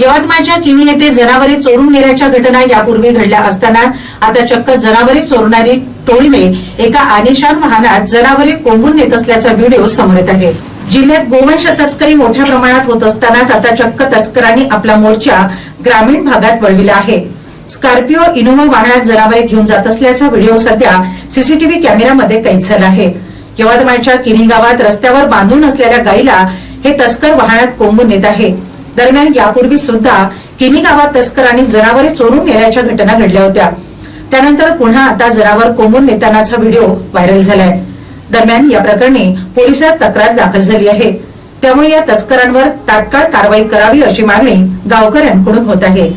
यवतमाळच्या किनी येथे जनावरे चोरून नेल्याच्या घटना यापूर्वी घडल्या असताना आता चक्क जनावरे चोरणारी टोळीने एका आलिशान वाहनात जनावरे कोंबून नेत असल्याचा व्हिडिओ समोर येत आहे. जिल्ह्यात गोवंश तस्करी मोठ्या प्रमाणात होत असतानाच आता चक्क तस्करांनी आपला मोर्चा ग्रामीण भागात वळविला आहे. स्कॉर्पिओ इनोव्हा वाहनात जनावरे घेऊन जात असल्याचा व्हिडिओ सध्या सीसीटीव्ही कॅमेऱ्यामध्ये कैद झाला आहे. यवतमाळच्या किनी गावात रस्त्यावर बांधून असलेल्या गाईला हे तस्कर वाहनात कोंबून नेत आहे. दरम्यान यापूर्वी सुद्धा किनी गावात तस्करांनी जनावरे चोरून नेल्याच्या घटना घडल्या होत्या. त्यानंतर पुन्हा आता जनावर कोंबून नेतानाचा व्हिडिओ व्हायरल झालाय. दरम्यान या प्रकरणी पोलिसात तक्रार दाखल झाली आहे. त्यामुळे या तस्करांवर तात्काळ कारवाई करावी अशी मागणी गावकऱ्यांकडून होत आहे.